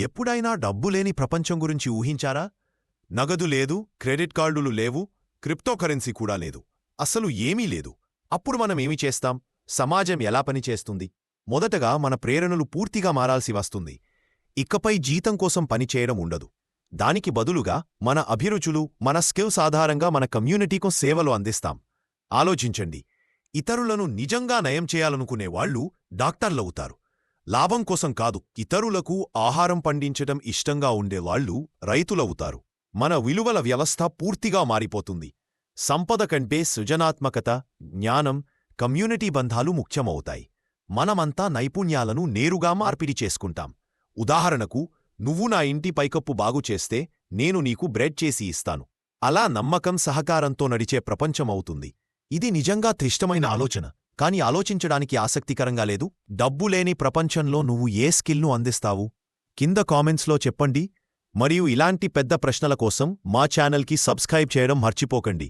ఎప్పుడైనా డబ్బులేని ప్రపంచం గురించి ఊహించారా? నగదు లేదు క్రెడిట్ కార్డులు లేవు క్రిప్టోకరెన్సీ కూడా లేదు. అస్సలు ఏమీ లేదు. అప్పుడు మనం ఏమి చేస్తాం? సమాజం ఎలా పనిచేస్తుంది? మొదటగా మన ప్రేరణలు పూర్తిగా మారాల్సి వస్తుంది. ఇకపై జీతం కోసం పనిచేయడం ఉండదు. దానికి బదులుగా మన అభిరుచులు మన స్కిల్స్ ఆధారంగా మన కమ్యూనిటీకు సేవలు అందిస్తాం. ఆలోచించండి. ఇతరులను నిజంగా నయం చేయాలనుకునేవాళ్ళు డాక్టర్లవుతారు. లాభం కోసం కాదు ఇతరులకు ఆహారం పండించటం ఇష్టంగా ఉండేవాళ్ళు రైతులవుతారు. మన విలువల వ్యవస్థ పూర్తిగా మారిపోతుంది. సంపద కంటే సృజనాత్మకత జ్ఞానం కమ్యూనిటీ బంధాలు ముఖ్యమవుతాయి. మనమంతా నైపుణ్యాలను నేరుగా మార్పిడి చేసుకుంటాం. ఉదాహరణకు నువ్వు నా ఇంటి పైకప్పు బాగుచేస్తే నేను నీకు బ్రెడ్ చేసి ఇస్తాను. అలా నమ్మకం సహకారంతో నడిచే ప్రపంచమవుతుంది. ఇది నిజంగా త్రిష్టమైన ఆలోచన. కాని ఆలోచించడానికి ఆసక్తికరంగా లేదు. డబ్బు లేని ప్రపంచంలో నువ్వు ఏ స్కిల్ను అందిస్తావు? కింద కామెంట్స్లో చెప్పండి. మరియు ఇలాంటి పెద్ద ప్రశ్నల కోసం మా ఛానల్కి సబ్స్క్రైబ్ చేయడం మర్చిపోకండి.